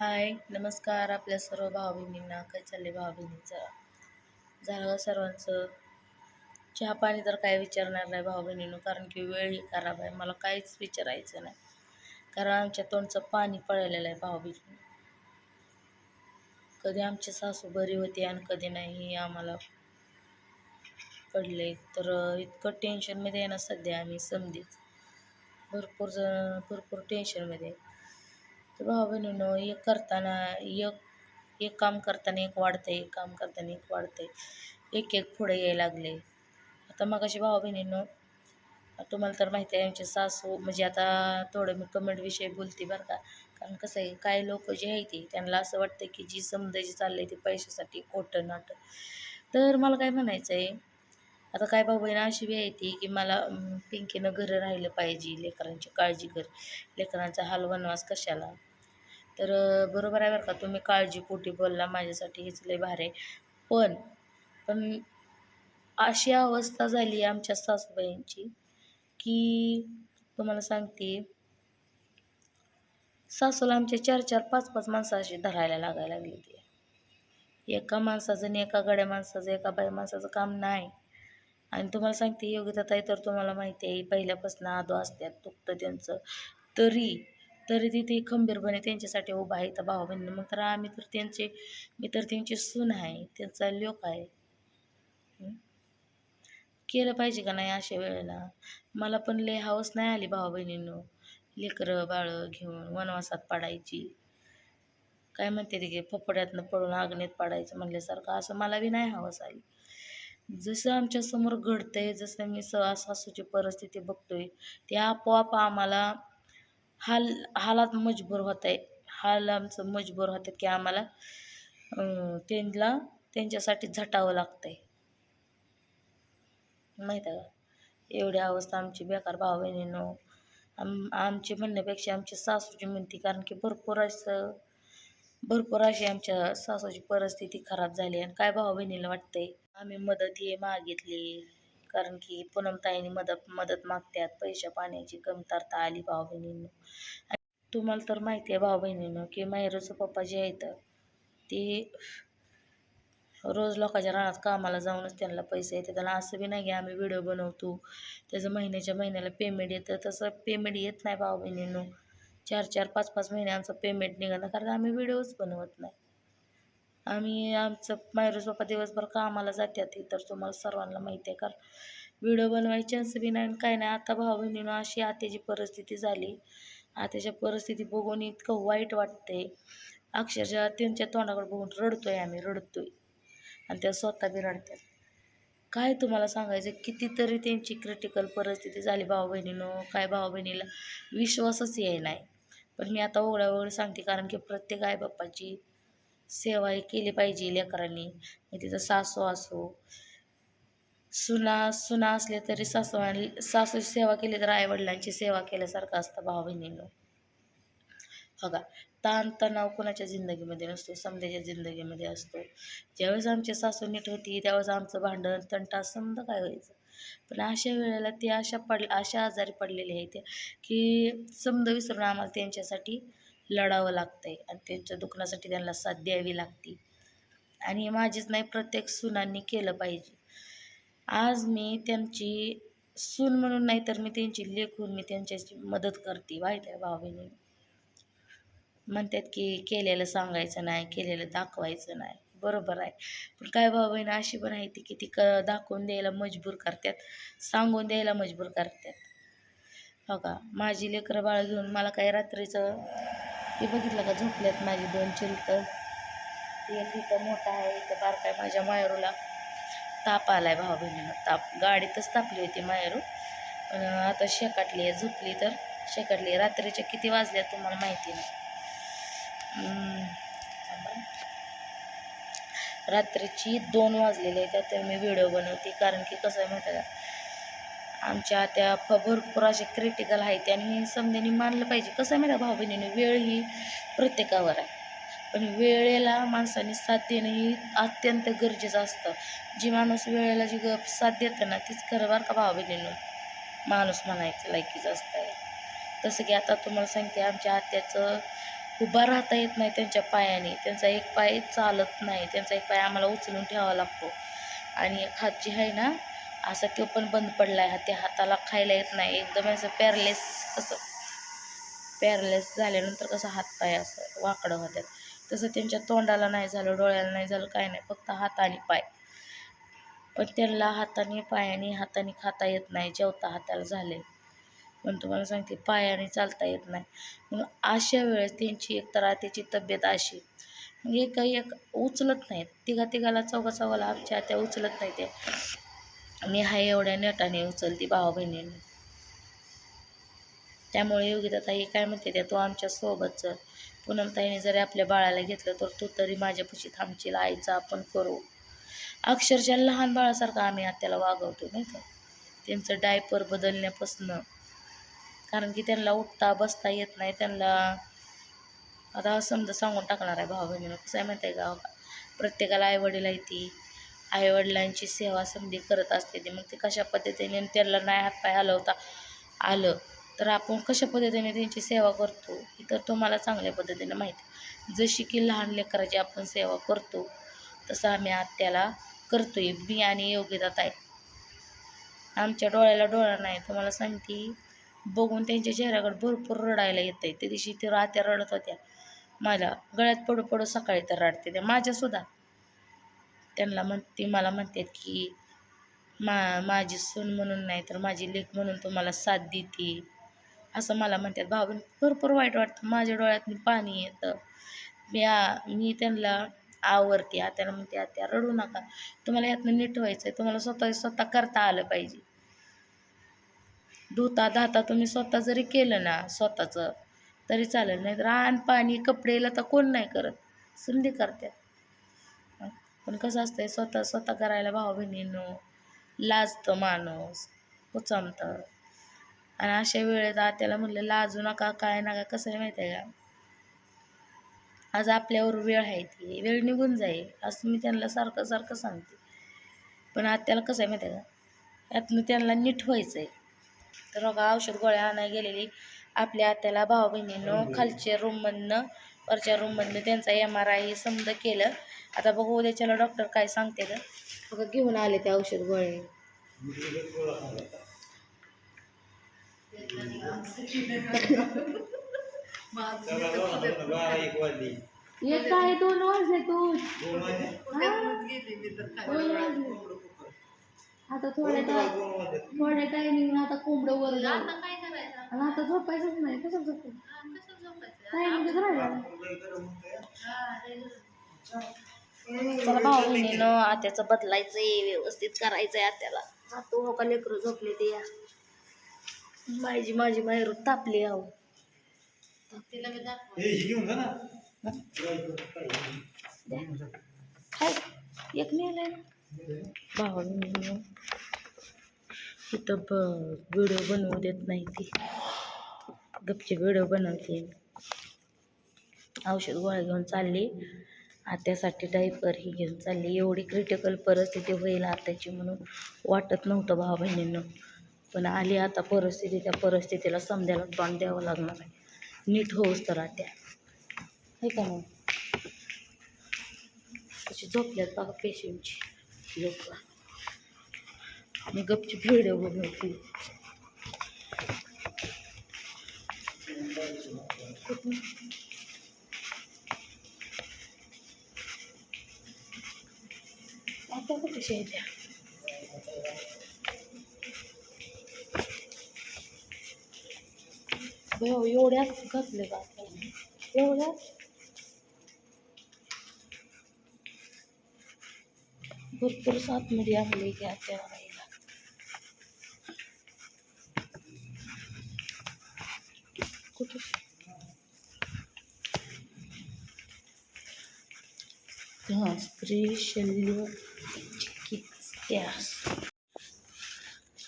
हाय नमस्कार आपल्या सर्व भाऊ बहिणींना काय चालले भाऊ बहिणींचं झालं का सर्वांचं? चहा पाणी तर काय विचारणार नाही भाऊ बहिणीनं कारण की वेळ ही खराब आहे. मला काहीच विचारायचं नाही. कारण आमच्या तोंडचं पाणी पळलेलं आहे भाऊ बहिणी कधी आमची सासू बरी होती आणि कधी नाही आम्हाला पडले तर इतकं टेन्शनमध्ये आहे ना सध्या आम्ही समधीच. भरपूर जण भरपूर टेन्शनमध्ये आहे. तर भाऊ बहिणीनं एक करताना एक एक काम करताना एक वाढतंय एक काम करताना एक वाढतंय. एक एक पुढे यायला लागले आता मग अशी भाऊ बहिणींनो तुम्हाला तर माहिती आहे आमचे सासू म्हणजे आता थोडं मी कमेंटविषयी बोलते बरं का. कारण कसं आहे काही लोक जे आहे ते त्यांना असं वाटतं की जी समजा जी आहे ते पैशासाठी खोटं नाटं. तर मला काय म्हणायचं आहे आता काय भाऊ बहिणी अशी बी आहे ती की मला पिंकीनं घरं राहिलं पाहिजे लेकरांची काळजी कर. लेकरांचा हाल वनवास कशाला? तर बरोबर आहे बरं का. तुम्ही काळजीपोटी बोलला माझ्यासाठी हेच लय भारी आहे. पण पण अशी अवस्था झाली आमच्या सासूबाईंची की तुम्हाला सांगते सासूला आमच्या चार चार पाच पाच माणसं अशी धरायला लागायला लागली ती एका माणसाचं आणि एका गड्या माणसाचं एका बाई माणसाचं काम नाही. आणि तुम्हाला सांगते योग्यता ताई तर तुम्हाला माहिती आहे पहिल्यापासून आदो असतात दुखतं त्यांचं. तरी तरी तिथे खंबीरपणे त्यांच्यासाठी उभा आहे. तर भाऊ बहिणी मग तर आम्ही तर त्यांचे मी तर त्यांची सून आहे त्यांचा लोक आहे. केलं पाहिजे का नाही अशा वेळेला? मला पण लय हाऊस नाही आली भाऊ बहिणीनं लेकरं बाळं घेऊन वनवासात पाडायची. काय म्हणते ते की फपड्यातनं पडून आग्नेत पाडायचं म्हणल्यासारखं असं मला बी नाही हवंस आली. जसं आमच्यासमोर घडतंय जसं मी स सासूची परिस्थिती बघतोय ते आपोआप आम्हाला हाल हालात मजबूर होत आहे हाल आमचं मजबूर होतात की आम्हाला त्यांना त्यांच्यासाठी झटावं लागतंय. माहीत आहे का? एवढी अवस्था आमची बेकार भाऊ बहिणीनो आम आमची म्हणण्यापेक्षा आमची सासूची म्हणती कारण की भरपूर असं भरपूर अशी आमच्या सासूची परिस्थिती खराब झाली आणि काय भाऊ बहिणीला वाटतंय? आम्ही मदत हे मागितली. कारण की पूनमताईंनी मदत मदत मागतात पैशा पाण्याची कमतरता आली भाऊ बहिणींना तुम्हाला तर माहिती आहे भाऊ बहिणीनं की माहेरचं पप्पा जे आहेत ते रोज लोकांच्या रानात कामाला जाऊनच त्यांना पैसे येते त्याला असं बी नाही की आम्ही व्हिडिओ बनवतो त्याचं महिन्याच्या महिन्याला पेमेंट येतं. तसं पेमेंट येत नाही भाऊ बहिणींनो चार चार पाच पाच महिने आमचं पेमेंट निघालं कारण आम्ही व्हिडिओच बनवत नाही. आम्ही आमचं मायरोज बाप्पा दिवसभर कामाला जात्यात हे तर तुम्हाला सर्वांना माहिती आहे कारण व्हिडिओ बनवायची असं बी नाही आणि काय नाही. आता भाऊ बहिणीनं अशी आत्याची परिस्थिती झाली. आत्याच्या परिस्थिती बघून इतकं वाईट वाटतंय. अक्षरशः त्यांच्या तोंडाकडे बघून रडतोय आम्ही रडतोय. आणि त्या स्वतः बी रडतात. काय तुम्हाला सांगायचं? कितीतरी त्यांची क्रिटिकल परिस्थिती झाली भाऊ बहिणीनं. काय भाऊ बहिणीला विश्वासच याय नाही पण मी आता ओघळा सांगते कारण की प्रत्येक आईबापाची सेवा ही केली पाहिजे लेकरांनी. म्हणजे मग तिथं सासू असो सुना सुना असले तरी सासू सासूची सेवा केली तर आईवडिलांची सेवा केल्यासारखं असतं भाऊ बहिणीनं. बघा ताण तणाव कोणाच्या जिंदगीमध्ये नसतो समजाच्या जिंदगीमध्ये असतो. ज्यावेळेस आमची सासू नीट होती त्यावेळेस आमचं भांडण तंटा समजा काय व्हायचं? पण अशा वेळेला ते अशा पड अशा आजारी पडलेले आहेत की समज विसरून आम्हाला त्यांच्यासाठी लढावं लागतं आहे आणि त्यांच्या दुखण्यासाठी त्यांना साथ द्यावी लागते. आणि हे माझीच नाही प्रत्येक सुनांनी केलं पाहिजे. आज मी त्यांची सून म्हणून नाही तर मी त्यांची लेखून मी त्यांच्याची मदत करते माहिती आहे भाऊ बहिणी म्हणतात की केलेलं सांगायचं नाही केलेलं दाखवायचं नाही. बरोबर आहे. पण काय भाऊ बहिणी अशी पण आहे ती की ती क दाखवून द्यायला मजबूर करतात सांगून द्यायला मजबूर करतात. हो का? माझी लेकरं बाळ घेऊन मला काय रात्रीचं हे बघितलं का झोपल्यात माझी दोन चिलतं एक इथं मोठा आहे इथं बारका आहे माझ्या मायरूला. ताप आलाय भाऊ बहिणीनं ताप गाडीतच तापली होती मायरू. पण आता शेकाटली आहे झोपली तर. शेकाटली आहे. रात्रीच्या किती वाजल्या तुम्हाला माहिती नाही. रात्रीची दोन वाजलेली आहेत त्यात मी व्हिडिओ बनवते. कारण की कसं आहे माहिती आहे का? आमच्या त्या फ भरपूर असे क्रिटिकल आहेत आणि समजेने मानलं पाहिजे. कसं आहे माहिती आहे भाऊ बहिणीने वेळ ही प्रत्येकावर आहे. पण वेळेला माणसाने साथ देणं ही अत्यंत गरजेचं असतं. जी माणूस वेळेला जी ग साथ देतं ना तीच खरं बरं का भाऊ बहिणीनं माणूस म्हणायचं लायकीचं असतं. तसं की आता तुम्हाला सांगते आमच्या आत्याचं उभा राहता येत नाही त्यांच्या पायाने. त्यांचा एक पाय चालत नाही. त्यांचा एक पाय आम्हाला उचलून ठेवावा लागतो. आणि एक हात जी आहे ना असं तो पण बंद पडला आहे त्या हाताला खायला येत नाही. एकदम असं पॅरलेस कसं पॅरलेस झाल्यानंतर कसं हात पाय असं वाकडं होतात. तसं त्यांच्या तोंडाला नाही झालं डोळ्याला नाही झालं काय नाही. फक्त हात आणि पाय. पण त्यांना हाताने पायाने हाताने खाता येत नाही. जेवता हाताला झाले पण तुम्हाला सांगते पायाने चालता येत नाही. मग अशा वेळेस त्यांची एक तर त्याची तब्येत अशी. म्हणजे काही एक उचलत नाहीत. तिघा तिघाला चौघा चौघाला आमच्या त्या उचलत नाही ते मी हा एवढ्या नेटाने उचलती भावा बहिणीने. त्यामुळे योगिताताई काय म्हणते त्या तू आमच्या चल. पूनमताईने जरी आपल्या बाळाला घेतलं तर तू तरी माझ्यापाशी थांबशील आईचं आपण करू. अक्षरशः लहान बाळासारखं आम्ही आत्याला वागवतो नाही का? त्यांचं डायपर बदलण्यापासनं. कारण की त्यांना उठता बसता येत नाही. त्यांना आता समजा सांगून टाकणार आहे भाऊ बहिणीनं कसं आहे माहिती आहे का? प्रत्येकाला आईवडील आहे ती. आईवडिलांची सेवा संधी करत असते ते. मग ते कशा पद्धतीने त्यांना नाही हातपाय हलवता आलं तर आपण कशा पद्धतीने त्यांची सेवा करतो ही तर तुम्हाला चांगल्या पद्धतीने माहिती जशी की लहान लेकराची आपण सेवा करतो तसं आम्ही आत्याला करतोय. मी आणि योग्यता ताई. आमच्या डोळ्याला डोळा नाही तुम्हाला सांगते. बघून त्यांच्या चेहऱ्याकडे भरपूर रडायला येत आहे त्या दिवशी ते रात्या रडत होत्या. मला गळ्यात पडू पडू सकाळी तर रडते. त्या माझ्यासुद्धा त्यांना म्हणते मला म्हणतात की मा माझी सून म्हणून नाही तर माझी लेख म्हणून तुम्हाला साथ देते. असं मला म्हणतात. भावून भरपूर वाईट वाटतं. माझ्या डोळ्यात पाणी येतं. मी मी त्यांना आवरते. आत्याला म्हणते आत्या रडू नका. तुम्हाला यातनं नीट व्हायचं आहे तुम्हाला स्वतः स्वतः करता आलं पाहिजे. धुता धाता तुम्ही स्वतः जरी केलं ना स्वतःचं तरी चालेल. नाही तर आण पाणी कपडेला तर कोण नाही करत. संधी करतात. पण कसं असतंय स्वतः स्वतः करायला भाऊ बहिणीनं लाजतं माणूस. उचमतं. आणि अशा वेळेत आत्याला म्हणलं लाजू नका काय नका कसं आहे माहिती आहे का? आज आपल्यावर वेळ आहे ती. वेळ निघून जाईल असं मी त्यांना सारखं सारखं सांगते. पण आत्याला कसं आहे माहिती आहे का? यातनं त्यांना नीट व्हायचं आहे तर बघा औषध गोळ्या आणायला गेलेली आपल्या आत्याला भाऊ बहिणीनं खालच्या रूममधनं वरच्या रूममधनं त्यांचा एम आर आय समजा केलं. आता बघू उद्याच्याला डॉक्टर काय सांगते का बघा घेऊन आले ते औषध गोळे. एक काय दोन वाजले तू आता थोड्या थोड्या टायमिंग आता कोंबडं वर आता झोपायचंच नाही. कसं झोपू टायमिंगच राहिला. चला भाऊ बहिणीनं आत्याचं बदलायचंय व्यवस्थित करायचंय आत्याला. आता हो का लेकरं झोपले ते या. माझी माझी माहेर तापली आहो हाय एक ना? भावा बहिणीनं इथं व्हिडिओ बनवू देत नाही ती. गपचे व्हिडिओ बनवते. औषध गोळ्या घेऊन चालली. आत्यासाठी डायपर ही घेऊन चालली. एवढी क्रिटिकल परिस्थिती होईल आत्याची म्हणून वाटत नव्हतं भावा बहिणींना. पण आली आता परिस्थिती त्या परिस्थितीला समजायला तोंड द्यावं लागणार आहे. नीट होऊस तर आत्या. हे का मग तशी झोपल्यात बघा पेशंटची लोक मी गपची व्हिडिओ बनवते आता कशी आहे त्या भाऊ एवढ्यात घातले का एवढ्यात भरपूर सातमध्ये आणले की त्या बाईला कुठे हां स्त्री शल्य Yes.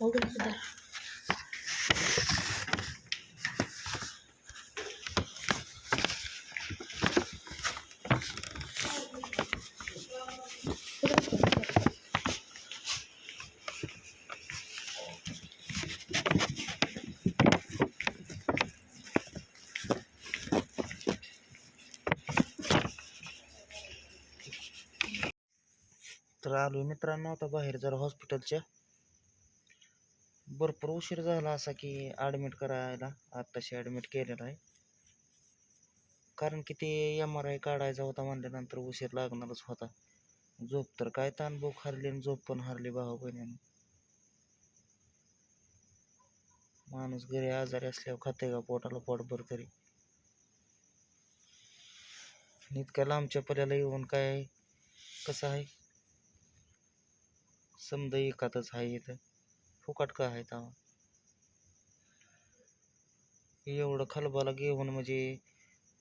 Oldu bu kadar. तर आलो मित्रांनो आता बाहेर जरा हॉस्पिटलच्या भरपूर उशीर झाला असा की ॲडमिट करायला आत्ताशी ॲडमिट केलेला आहे. कारण की ते एम आर आय काढायचा होता म्हणल्यानंतर उशीर लागणारच होता. झोप तर काय ताण भूक हरली आणि झोप पण हरली भावा बहिणीनं. माणूस घरी आजारी असल्यावर खाते का पोटाला पोटभर तरी? इतक्या लांबच्या पल्याला येऊन काय कसं आहे? समजा एकातच आहे इथं. फुकाट का आहे तेव्हा? एवढं खलबाला घेऊन म्हणजे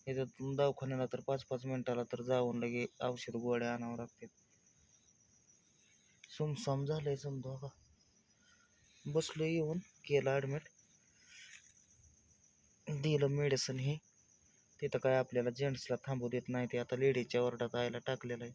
इथं दवाखान्याला तर पाच पाच मिनिटाला तर जाऊन लगे औषध गोळ्या आणावं लागतात सुमसाम झालंय समजा हो का? बसलो येऊन केलं ॲडमिट दिलं मेडिसिन हे. तिथं काय आपल्याला जेंट्सला थांबू देत नाही ते. आता लेडीजच्या वर्डात आयला टाकलेलं आहे.